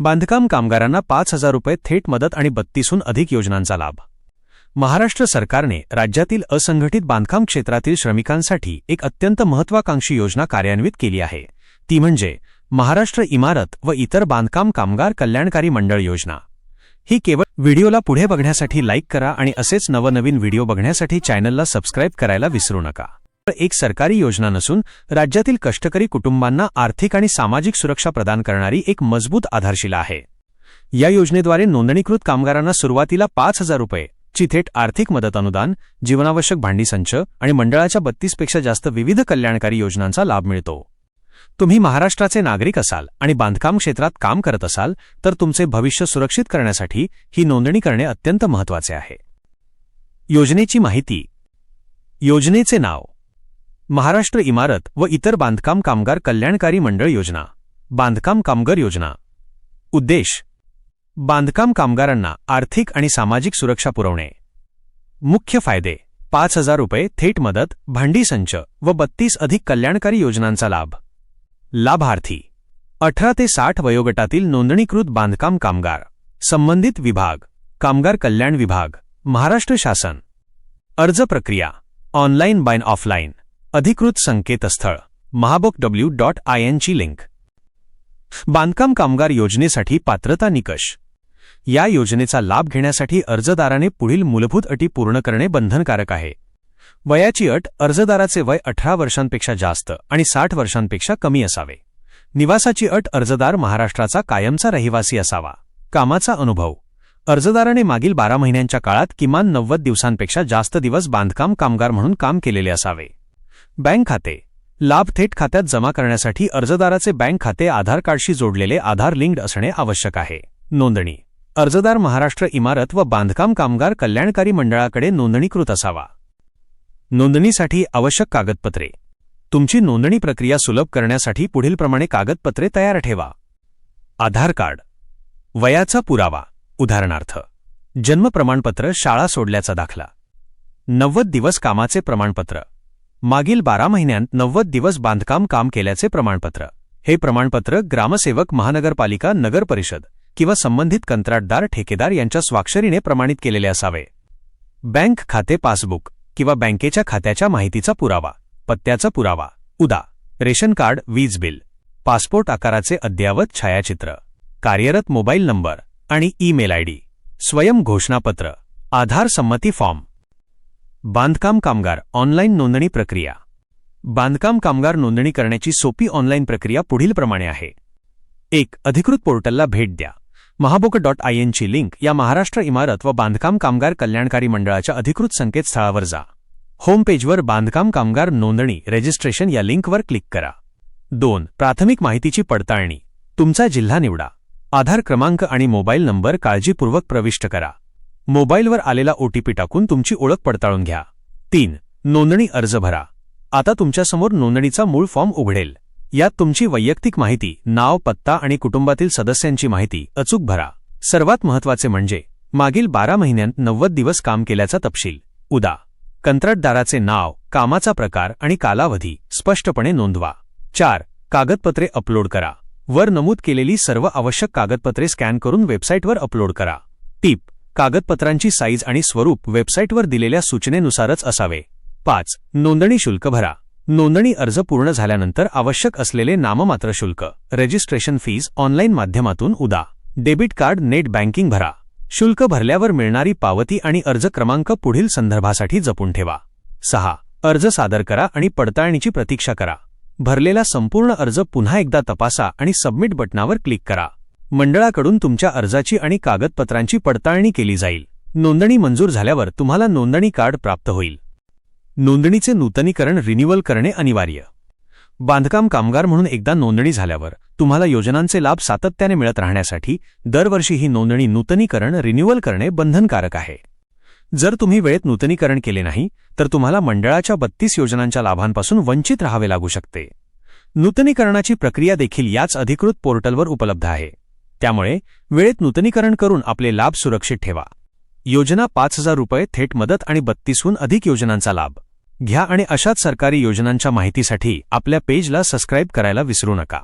बांधकाम कामगारांना पाच हजार रुपये थेट मदत आणि बत्तीसहून अधिक योजनांचा लाभ. महाराष्ट्र सरकारने राज्यातील असंघटित बांधकाम क्षेत्रातील श्रमिकांसाठी एक अत्यंत महत्वाकांक्षी योजना कार्यान्वित केली आहे. ती म्हणजे महाराष्ट्र इमारत व इतर बांधकाम कामगार कल्याणकारी मंडळ योजना. ही केवळ व्हिडिओला पुढे बघण्यासाठी लाईक करा आणि असेच नवनवीन व्हिडिओ बघण्यासाठी चॅनलला सबस्क्राईब करायला विसरू नका. एक सरकारी योजना नसून राज्यातील कष्टकरी कुटुंबांना आर्थिक आणि सामाजिक सुरक्षा प्रदान करणारी एक मजबूत आधारशिला आहे. या योजनेद्वारे नोंदणीकृत कामगारांना सुरुवातीला पाच हजार रुपये ची थेट आर्थिक मदत अनुदान जीवनावश्यक भांडी संच आणि मंडळाच्या बत्तीसपेक्षा जास्त विविध कल्याणकारी योजनांचा लाभ मिळतो. तुम्ही महाराष्ट्राचे नागरिक असाल आणि बांधकाम क्षेत्रात काम करत असाल तर तुमचे भविष्य सुरक्षित करण्यासाठी ही नोंदणी करणे अत्यंत महत्त्वाचे आहे. योजनेची माहिती. योजनेचे नाव. महाराष्ट्र इमारत व इतर बांधकाम कामगार कल्याणकारी मंडळ योजना. बांधकाम कामगार योजना. उद्देश. बांधकाम कामगारांना आर्थिक आणि सामाजिक सुरक्षा पुरवणे. मुख्य फायदे. पाच हजार रुपये थेट मदत भांडी संच व बत्तीस अधिक कल्याणकारी योजनांचा लाभ. लाभार्थी. अठरा ते साठ वयोगटातील नोंदणीकृत बांधकाम कामगार. संबंधित विभाग. कामगार कल्याण विभाग. महाराष्ट्र शासन. अर्ज प्रक्रिया. Online by offline. अधिकृत संकेतस्थळ. महाबोक डब्ल्यू डॉट आय एनची लिंक. बांधकाम कामगार योजनेसाठी पात्रता निकष. या योजनेचा लाभ घेण्यासाठी अर्जदाराने पुढील मूलभूत अटी पूर्ण करणे बंधनकारक आहे. वयाची अट अर्जदाराचे वय अठरा वर्षांपेक्षा जास्त आणि साठ वर्षांपेक्षा कमी असावे. निवासाची अट अर्जदार महाराष्ट्राचा कायमचा रहिवासी असावा. कामाचा अनुभव. अर्जदाराने मागील बारा महिन्यांच्या काळात किमान नव्वद दिवसांपेक्षा जास्त दिवस बांधकाम कामगार म्हणून काम केलेले असावे. बँक खाते. लाभ थेट खात्यात जमा करण्यासाठी अर्जदाराचे बँक खाते आधार कार्डशी जोडलेले आधार लिंक्ड असणे आवश्यक आहे. नोंदणी. अर्जदार महाराष्ट्र इमारत व बांधकाम कामगार कल्याणकारी मंडळाकडे नोंदणीकृत असावा. नोंदणीसाठी आवश्यक कागदपत्रे. तुमची नोंदणी प्रक्रिया सुलभ करण्यासाठी पुढीलप्रमाणे कागदपत्रे तयार ठेवा. आधार कार्ड. वयाचा पुरावा. उदाहरणार्थ जन्म प्रमाणपत्र शाळा सोडल्याचा दाखला. नव्वद दिवस कामाचे प्रमाणपत्र. मागील बारा महिन्यांत नव्वद दिवस बांधकाम काम केल्याचे प्रमाणपत्र. हे प्रमाणपत्र ग्रामसेवक महानगरपालिका नगर परिषद किंवा संबंधित कंत्राटदार ठेकेदार यांच्या स्वाक्षरीने प्रमाणित केलेले असावे. बँक खाते पासबुक किंवा बँकेच्या खात्याच्या माहितीचा पुरावा पत्त्याचा पुरावा उदा रेशन कार्ड वीज बिल पासपोर्ट आकाराचे अद्ययावत छायाचित्र कार्यरत मोबाईल नंबर आणि ईमेल आयडी स्वयं घोषणापत्र आधार संमती फॉर्म बांधकाम कामगार ऑनलाईन नोंदणी प्रक्रिया. बांधकाम कामगार नोंदणी करण्याची सोपी ऑनलाईन प्रक्रिया पुढीलप्रमाणे आहे. एक अधिकृत पोर्टलला भेट द्या. महाबोक डॉट आय एनची लिंक या महाराष्ट्र इमारत व बांधकाम कामगार कल्याणकारी मंडळाच्या अधिकृत संकेतस्थळावर जा. होम पेजवर बांधकाम कामगार नोंदणी रजिस्ट्रेशन या लिंकवर क्लिक करा. दोन प्राथमिक माहितीची पडताळणी. तुमचा जिल्हा निवडा. आधार क्रमांक आणि मोबाईल नंबर काळजीपूर्वक प्रविष्ट करा. मोबाईलवर आलेला ओटीपी टाकून तुमची ओळख पडताळून घ्या. तीन नोंदणी अर्ज भरा. आता तुमच्यासमोर नोंदणीचा मूळ फॉर्म उघडेल. यात तुमची वैयक्तिक माहिती नाव पत्ता आणि कुटुंबातील सदस्यांची माहिती अचूक भरा. सर्वात महत्त्वाचे म्हणजे मागील बारा महिन्यांत नव्वद दिवस काम केल्याचा तपशील. उदा. कंत्राटदाराचे नाव कामाचा प्रकार आणि कालावधी स्पष्टपणे नोंदवा. चार कागदपत्रे अपलोड करा. वर नमूद केलेली सर्व आवश्यक कागदपत्रे स्कॅन करून वेबसाईटवर अपलोड करा. टीप कागदपत्रांची साईज आणि स्वरूप वेबसाईटवर दिलेल्या सूचनेनुसारच असावे. पाच. नोंदणी शुल्क भरा. नोंदणी अर्ज पूर्ण झाल्यानंतर आवश्यक असलेले नाममात्र शुल्क. रजिस्ट्रेशन फीज ऑनलाईन माध्यमातून उदा. डेबिट कार्ड नेट बँकिंग भरा. शुल्क भरल्यावर मिळणारी पावती आणि अर्ज क्रमांक पुढील संदर्भासाठी जपून ठेवा. सहा. अर्ज सादर करा आणि पडताळणीची प्रतीक्षा करा. भरलेला संपूर्ण अर्ज पुन्हा एकदा तपासा आणि सबमिट बटनावर क्लिक करा. मंडळाकडून तुमच्या अर्जाची आणि कागदपत्रांची पडताळणी केली जाईल. नोंदणी मंजूर झाल्यावर तुम्हाला नोंदणी कार्ड प्राप्त होईल. नोंदणीचे नूतनीकरण रिन्युअल करणे अनिवार्य. बांधकाम कामगार म्हणून एकदा नोंदणी झाल्यावर तुम्हाला योजनांचे लाभ सातत्याने मिळत राहण्यासाठी दरवर्षी ही नोंदणी नूतनीकरण रिन्युअल करणे बंधनकारक आहे. जर तुम्ही वेळेत नूतनीकरण केले नाही तर तुम्हाला मंडळाच्या बत्तीस योजनांच्या लाभांपासून वंचित राहावे लागू शकते. नूतनीकरणाची प्रक्रिया देखील याच अधिकृत पोर्टलवर उपलब्ध आहे. त्यामुळे वेळेत नूतनीकरण करून आपले लाभ सुरक्षित ठेवा. योजना पाच हजार रुपये थेट मदत आणि बत्तीसहून अधिक योजनांचा लाभ. घ्या आणि अशाच सरकारी योजनांच्या माहितीसाठी आपल्या पेजला सबस्क्राईब करायला विसरू नका.